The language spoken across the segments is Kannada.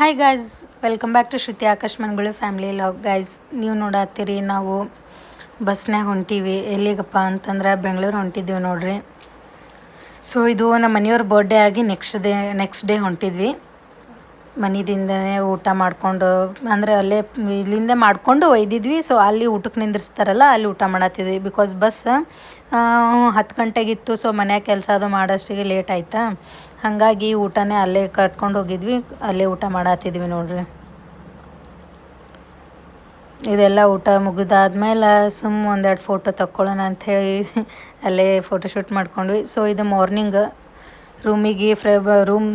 Hi guys welcome back to Shruti Akash ಮನ್ಗಳು family log guys ನೀವು ನೋಡತ್ತೀರಿ ನಾವು ಬಸ್ನಾಗ ಹೊಂಟೀವಿ. ಎಲ್ಲಿಗಪ್ಪ ಅಂತಂದ್ರೆ ಬೆಂಗಳೂರು ಹೊಂಟಿದ್ವಿ ನೋಡ್ರಿ. ಸೊ ಇದು ನಮ್ಮ ಮನೆಯವ್ರ ಬರ್ಡೇ ಆಗಿ ನೆಕ್ಸ್ಟ್ ಡೇ ನೆಕ್ಸ್ಟ್ ಡೇ ಹೊಂಟಿದ್ವಿ. ಮನೆದಿಂದನೇ ಊಟ ಮಾಡಿಕೊಂಡು, ಅಂದರೆ ಅಲ್ಲೇ ಇಲ್ಲಿಂದ ಮಾಡಿಕೊಂಡು ಒಯ್ದಿದ್ವಿ. ಸೊ ಅಲ್ಲಿ ಊಟಕ್ಕೆ ನಿಂದಿರ್ಸ್ತಾರಲ್ಲ, ಅಲ್ಲಿ ಊಟ ಮಾಡತ್ತಿದ್ವಿ. ಬಿಕಾಸ್ ಬಸ್ ಹತ್ತು ಗಂಟೆಗಿತ್ತು. ಸೊ ಮನ್ಯಾಗ ಕೆಲಸ ಅದು ಮಾಡೋಷ್ಟಿಗೆ ಲೇಟ್ ಆಯ್ತಾ. ಹಾಗಾಗಿ ಊಟನೇ ಅಲ್ಲೇ ಕಟ್ಕೊಂಡು ಹೋಗಿದ್ವಿ. ಅಲ್ಲೇ ಊಟ ಮಾಡತ್ತಿದ್ವಿ ನೋಡ್ರಿ. ಇದೆಲ್ಲ ಊಟ ಮುಗಿದಾದ್ಮೇಲೆ ಸುಮ್ಮ ಒಂದೆರಡು ಫೋಟೋ ತಕ್ಕೊಳ್ಳೋಣ ಅಂಥೇಳಿ ಅಲ್ಲೇ ಫೋಟೋಶೂಟ್ ಮಾಡ್ಕೊಂಡ್ವಿ. ಸೊ ಇದು ಮಾರ್ನಿಂಗ್ ರೂಮಿಗೆ ಫ್ರೆ ರೂಮ್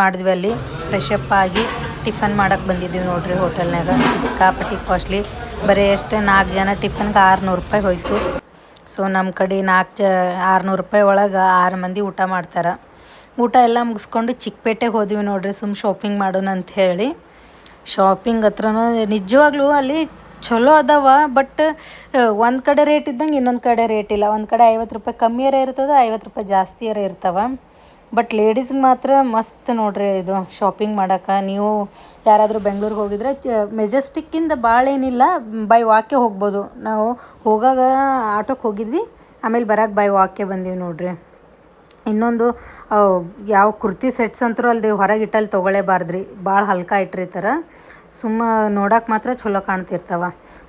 ಮಾಡಿದ್ವಿ ಅಲ್ಲಿ. ಫ್ರೆಶ್ ಅಪ್ ಆಗಿ ಟಿಫನ್ ಮಾಡಕ್ಕೆ ಬಂದಿದ್ದೀವಿ ನೋಡ್ರಿ ಹೋಟೆಲ್ನಾಗ ಸಿಕ್ಕಾಪಟ್ಟಿ ಕಾಸ್ಟ್ಲಿ ಬರೀ ಎಷ್ಟು ನಾಲ್ಕು ಜನ ಟಿಫನ್ಗೆ ಆರುನೂರು ರೂಪಾಯಿ ಹೋಯ್ತು. ಸೊ ನಮ್ಮ ಕಡೆ ನಾಲ್ಕು ಜ, ಆರುನೂರು ರೂಪಾಯಿ ಒಳಗೆ ಆರು ಮಂದಿ ಊಟ ಮಾಡ್ತಾರೆ. ಊಟ ಎಲ್ಲ ಮುಗಿಸ್ಕೊಂಡು ಚಿಕ್ಕಪೇಟೆಗೆ ಹೋದ್ವಿ ನೋಡ್ರಿ ಸುಮ್ಮ ಶಾಪಿಂಗ್ ಮಾಡೋಣ ಅಂತ ಹೇಳಿ. ಶಾಪಿಂಗ್ ಹತ್ರನೂ ನಿಜವಾಗ್ಲೂ ಅಲ್ಲಿ ಚಲೋ ಅದಾವ ಬಟ್ ಒಂದು ಕಡೆ ರೇಟ್ ಇದ್ದಂಗೆ ಇನ್ನೊಂದು ಕಡೆ ರೇಟ್ ಇಲ್ಲ. ಒಂದು ಕಡೆ ಐವತ್ತು ರೂಪಾಯಿ ಕಮ್ಮಿಯರ ಇರ್ತದೆ, ಐವತ್ತು ರೂಪಾಯಿ ಜಾಸ್ತಿಯರ ಇರ್ತಾವ. ಬಟ್ ಲೇಡೀಸ್ ಮಾತ್ರ ಮಸ್ತ್ ನೋಡ್ರಿ ಇದು ಶಾಪಿಂಗ್ ಮಾಡೋಕೆ ನೀವು ಯಾರಾದರೂ ಬೆಂಗ್ಳೂರಿಗೆ ಹೋಗಿದ್ರೆ, ಚ ಮೆಜೆಸ್ಟಿಕ್ಕಿಂದ ಭಾಳ ಏನಿಲ್ಲ ಬೈ ವಾಕೆ ಹೋಗ್ಬೋದು. ನಾವು ಹೋಗಾಗ ಆಟೋಕ್ಕೆ ಹೋಗಿದ್ವಿ, ಆಮೇಲೆ ಬರೋಕೆ ಬೈ ವಾಕೆ ಬಂದೀವಿ ನೋಡ್ರಿ. ಇನ್ನೊಂದು ಯಾವ ಕುರ್ತಿ ಸೆಟ್ಸ್ ಅಂತರೂ ಅಲ್ಲಿ ಹೊರಗೆ ಇಟ್ಟಲ್ಲಿ ತೊಗೊಳ್ಳೇಬಾರ್ದ್ರಿ. ಭಾಳ ಹಲ್ಕ ಇಟ್ಟಿರ್ತಾರ ಸುಮ್ಮ ನೋಡೋಕೆ ಮಾತ್ರ ಚಲೋ ಕಾಣ್ತಿರ್ತಾವ.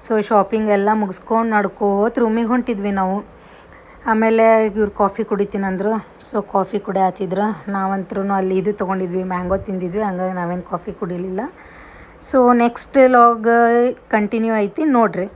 ಸೊ ಶಾಪಿಂಗ್ ಎಲ್ಲ ಮುಗಿಸ್ಕೊಂಡು ನಡ್ಕೋತ ರೂಮಿಗೆ ಹೊಂಟಿದ್ವಿ ನಾವು. ಆಮೇಲೆ ಇವ್ರು ಕಾಫಿ ಕುಡಿತೀನಂದ್ರು ಸೊ ಕಾಫಿ ಕುಡಿ ಆತಿದ್ರು. ನಾವಂತ್ರೂ ಅಲ್ಲಿ ಇದು ತೊಗೊಂಡಿದ್ವಿ, ಮ್ಯಾಂಗೋ ತಿಂದಿದ್ವಿ. ಹಂಗಾಗಿ ನಾವೇನು ಕಾಫಿ ಕುಡಿಲಿಲ್ಲ. ಸೊ ನೆಕ್ಸ್ಟ್ ಲಾಗ್ ಕಂಟಿನ್ಯೂ ಐತಿ ನೋಡ್ರಿ.